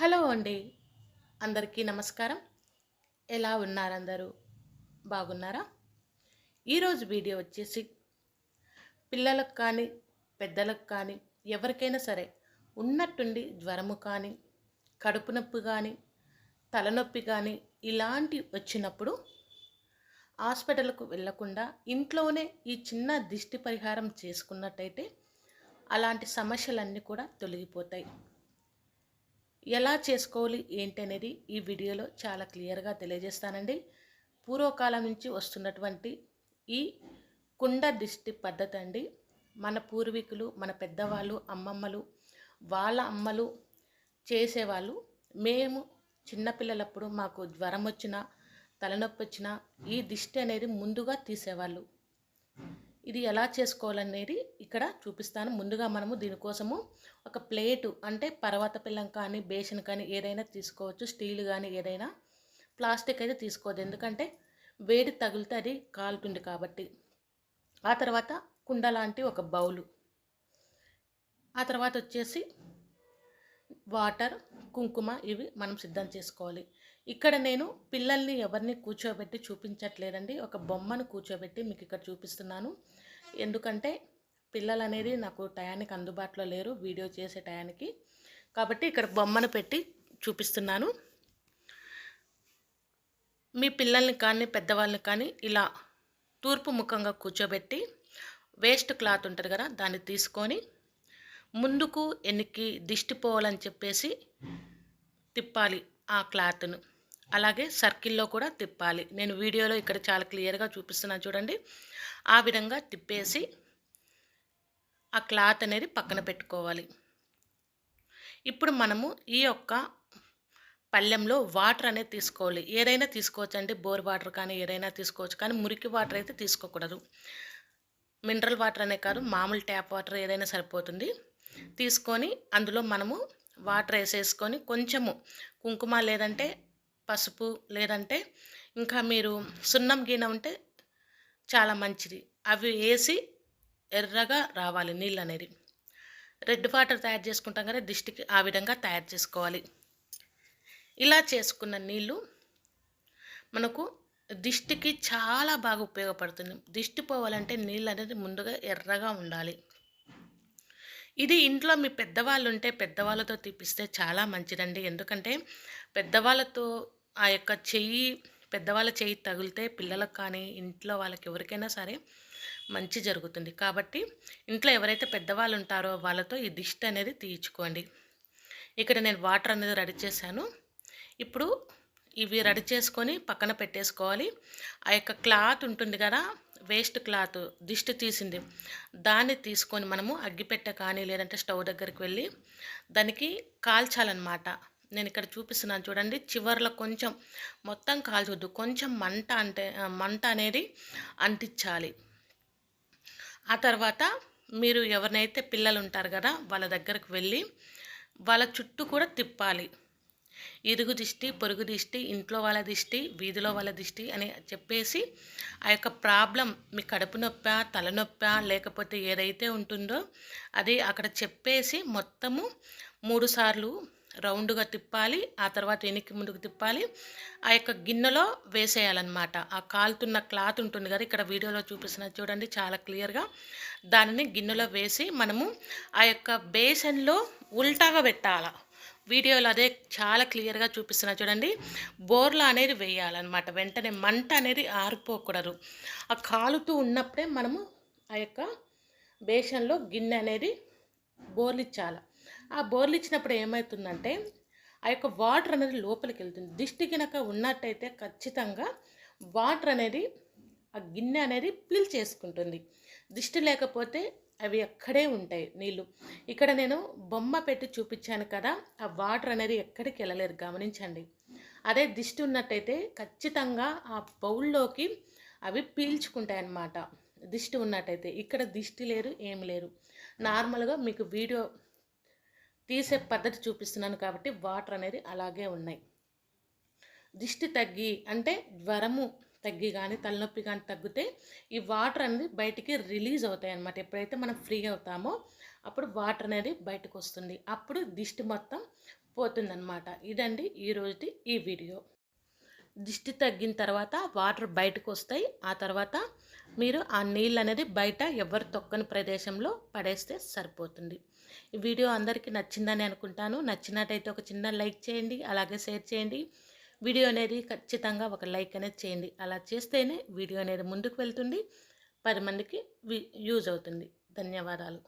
Hello అండి. అందరికీ నమస్కారం. ఎలా ఉన్నారు అందరూ? బాగున్నారా? ఈరోజు వీడియో వచ్చేసి పిల్లలకు కానీ పెద్దలకు కానీ ఎవరికైనా సరే ఉన్నట్టుండి జ్వరము కానీ కడుపు నొప్పి కానీ తలనొప్పి కానీ ఇలాంటి వచ్చినప్పుడు హాస్పిటల్కు వెళ్ళకుండా ఇంట్లోనే ఈ చిన్న దిష్టి పరిహారం చేసుకున్నట్టయితే అలాంటి సమస్యలన్నీ కూడా తొలగిపోతాయి. ఎలా చేసుకోవాలి ఏంటి అనేది ఈ వీడియోలో చాలా క్లియర్గా తెలియజేస్తానండి. పూర్వకాలం నుంచి వస్తున్నటువంటి ఈ కుండ దిష్టి పద్ధతి అండి. మన పూర్వీకులు మన పెద్దవాళ్ళు అమ్మమ్మలు వాళ్ళ అమ్మలు చేసేవాళ్ళు. మేము చిన్నపిల్లలప్పుడు మాకు జ్వరం వచ్చినా తలనొప్పి వచ్చినా ఈ దిష్టి అనేది ముందుగా తీసేవాళ్ళు. ఇది ఎలా చేసుకోవాలనేది ఇక్కడ చూపిస్తాను. ముందుగా మనము దీనికోసము ఒక ప్లేటు అంటే పర్వత పిల్లం కానీ బేసిన్ కానీ ఏదైనా తీసుకోవచ్చు. స్టీల్ కానీ ఏదైనా. ప్లాస్టిక్ అయితే తీసుకోవద్దు. ఎందుకంటే వేడి తగిలితే అది కాలుతుంది కాబట్టి. ఆ తర్వాత కుండ లాంటి ఒక బౌలు. ఆ తర్వాత వచ్చేసి వాటర్ కుంకుమ ఇవి మనం సిద్ధం చేసుకోవాలి. ఇక్కడ నేను పిల్లల్ని ఎవరిని కూర్చోబెట్టి చూపించట్లేదండి. ఒక బొమ్మను కూర్చోబెట్టి మీకు ఇక్కడ చూపిస్తున్నాను. ఎందుకంటే పిల్లలు అనేది నాకు టయానికి అందుబాటులో లేరు వీడియో చేసే టయానికి. కాబట్టి ఇక్కడ బొమ్మను పెట్టి చూపిస్తున్నాను. మీ పిల్లల్ని కానీ పెద్దవాళ్ళని కానీ ఇలా తూర్పు ముఖంగా కూర్చోబెట్టి వేస్ట్ క్లాత్ ఉంటుంది కదా దాన్ని తీసుకొని ముందుకు ఎన్నికి దిష్టిపోవాలని చెప్పేసి తిప్పాలి ఆ క్లాత్ను. అలాగే సర్కిల్లో కూడా తిప్పాలి. నేను వీడియోలో ఇక్కడ చాలా క్లియర్గా చూపిస్తున్నాను చూడండి. ఆ విధంగా తిప్పేసి ఆ క్లాత్ అనేది పక్కన పెట్టుకోవాలి. ఇప్పుడు మనము ఈ యొక్క పళ్ళెంలో వాటర్ అనేది తీసుకోవాలి. ఏదైనా తీసుకోవచ్చు అండి. బోర్ వాటర్ కానీ ఏదైనా తీసుకోవచ్చు. కానీ మురికి వాటర్ అయితే తీసుకోకూడదు. మినరల్ వాటర్ అనే కాదు మామూలు ట్యాప్ వాటర్ ఏదైనా సరిపోతుంది. తీసుకొని అందులో మనము వాటర్ వేసేసుకొని కొంచెము కుంకుమ లేదంటే పసుపు లేదంటే ఇంకా మీరు సున్నం గిన్నె ఉంటే చాలా మంచిది. అవి వేసి ఎర్రగా రావాలి నీళ్ళు అనేది రెడ్ వాటర్ తయారు చేసుకుంటాం కదా దిష్టికి ఆ విధంగా తయారు చేసుకోవాలి. ఇలా చేసుకున్న నీళ్ళు మనకు దిష్టికి చాలా బాగా ఉపయోగపడుతుంది. దిష్టి పోవాలంటే నీళ్ళు అనేది ముందుగా ఎర్రగా ఉండాలి. ఇది ఇంట్లో మీ పెద్దవాళ్ళు ఉంటే పెద్దవాళ్ళతో తీపిస్తే చాలా మంచిదండి. ఎందుకంటే పెద్దవాళ్ళతో ఆ యొక్క చెయ్యి పెద్దవాళ్ళ చెయ్యి తగిలితే పిల్లలకు కానీ ఇంట్లో వాళ్ళకి ఎవరికైనా సరే మంచి జరుగుతుంది. కాబట్టి ఇంట్లో ఎవరైతే పెద్దవాళ్ళు ఉంటారో వాళ్ళతో ఈ దిష్టి అనేది తీయించుకోండి. ఇక్కడ నేను వాటర్ అనేది రెడీ చేశాను. ఇప్పుడు ఇవి రెడీ చేసుకొని పక్కన పెట్టేసుకోవాలి. ఆ యొక్క క్లాత్ ఉంటుంది కదా వేస్ట్ క్లాత్ దిష్టి తీసింది. దాన్ని తీసుకొని మనము అగ్గిపెట్టె కానీ లేదంటే స్టవ్ దగ్గరికి వెళ్ళి దానికి కాల్చాలన్నమాట. నేను ఇక్కడ చూపిస్తున్నాను చూడండి. చివర్లో కొంచెం మొత్తం కాల్చొద్దు. కొంచెం మంట అంటే మంట అనేది అంటించాలి. ఆ తర్వాత మీరు ఎవరినైతే పిల్లలు ఉంటారు కదా వాళ్ళ దగ్గరకు వెళ్ళి వాళ్ళ చుట్టూ కూడా తిప్పాలి. ఇరుగు దిష్టి పొరుగు దిష్టి ఇంట్లో వాళ్ళ దిష్టి వీధిలో వాళ్ళ దిష్టి అని చెప్పేసి ఆ యొక్క ప్రాబ్లం మీ కడుపు నొప్ప తలనొప్ప లేకపోతే ఏదైతే ఉంటుందో అది అక్కడ చెప్పేసి మొత్తము మూడు సార్లు రౌండ్గా తిప్పాలి ఆ తర్వాత వెనక్కి ముందుకు తిప్పాలి. ఆ యొక్క గిన్నెలో వేసేయాలన్నమాట. ఆ కాలుతున్న క్లాత్ ఉంటుంది కదా ఇక్కడ వీడియోలో చూపిస్తున్న చూడండి చాలా క్లియర్గా. దానిని గిన్నెలో వేసి మనము ఆ యొక్క బేసన్లో ఉల్టాగా పెట్టాలి. వీడియోలో అదే చాలా క్లియర్గా చూపిస్తున్నా చూడండి. బోర్లా అనేది వేయాలన్నమాట. వెంటనే మంట అనేది ఆరిపోకూడదు. ఆ కాలుతూ ఉన్నప్పుడే మనము ఆ యొక్క బేసన్లో గిన్నె అనేది బోర్లు ఇచ్చాలి ఆ బోర్లు ఇచ్చినప్పుడు ఏమవుతుందంటే ఆ యొక్క వాటర్ అనేది లోపలికి వెళ్తుంది. దిష్టి గినక ఉన్నట్టయితే ఖచ్చితంగా వాటర్ అనేది ఆ గిన్నె అనేది పిల్ చేసుకుంటుంది. దిష్టి లేకపోతే అవి అక్కడే ఉంటాయి నీళ్ళు ఇక్కడ నేను బొమ్మ పెట్టి చూపించాను కదా ఆ వాటర్ అనేది ఎక్కడికి వెళ్ళలేరు గమనించండి. అదే దిష్టి ఉన్నట్టయితే ఖచ్చితంగా ఆ బౌల్లోకి అవి పీల్చుకుంటాయి అన్నమాట దిష్టి ఉన్నట్టయితే. ఇక్కడ దిష్టి లేరు ఏం లేరు. నార్మల్గా మీకు వీడియో తీసే పద్ధతి చూపిస్తున్నాను కాబట్టి వాటర్ అనేది అలాగే ఉన్నాయి. దిష్టి తగ్గి అంటే జ్వరము తగ్గి కానీ తలనొప్పి కానీ తగ్గితే ఈ వాటర్ అనేది బయటికి రిలీజ్ అవుతాయి అన్నమాట. ఎప్పుడైతే మనం ఫ్రీ అవుతామో అప్పుడు వాటర్ అనేది బయటకు వస్తుంది. అప్పుడు దిష్టి మొత్తం పోతుందన్నమాట. ఇదండి ఈరోజుది ఈ వీడియో. దిష్టి తగ్గిన తర్వాత వాటర్ బయటకు వస్తాయి ఆ తర్వాత మీరు ఆ నీళ్ళు అనేది బయట ఎవరు తొక్కని ప్రదేశంలో పడేస్తే సరిపోతుంది. ఈ వీడియో అందరికీ నచ్చిందని అనుకుంటాను. నచ్చినట్టయితే ఒక చిన్న లైక్ చేయండి అలాగే షేర్ చేయండి. వీడియో అనేది ఖచ్చితంగా ఒక లైక్ అనేది చేయండి. అలా చేస్తేనే వీడియో అనేది ముందుకు వెళ్తుంది పది మందికి యూజ్ అవుతుంది. ధన్యవాదాలు.